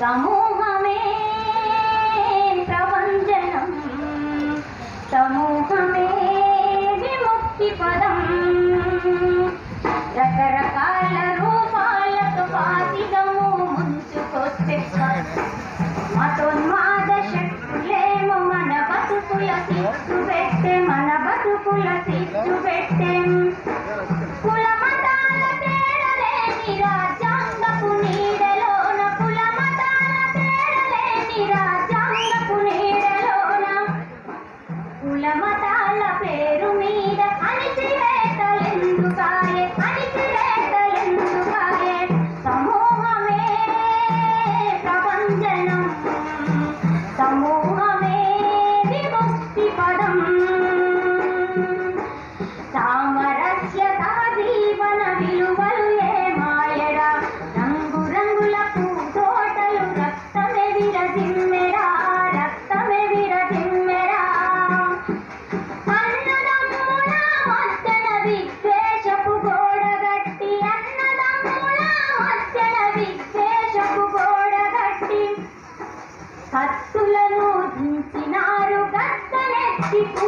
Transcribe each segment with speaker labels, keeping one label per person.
Speaker 1: సమూహమే ప్రపంచనం సమూహమే విముక్తి పదం రకరకాల రూపాలతో పాతికము ముంచుకొస్తే మతోన్మాద శక్తులేమో మన బతుకుల సిగ్గు పెట్టే మన బతుకుల సిగ్గు పెట్టే కులమ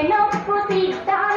Speaker 1: যেন প্রতিদান?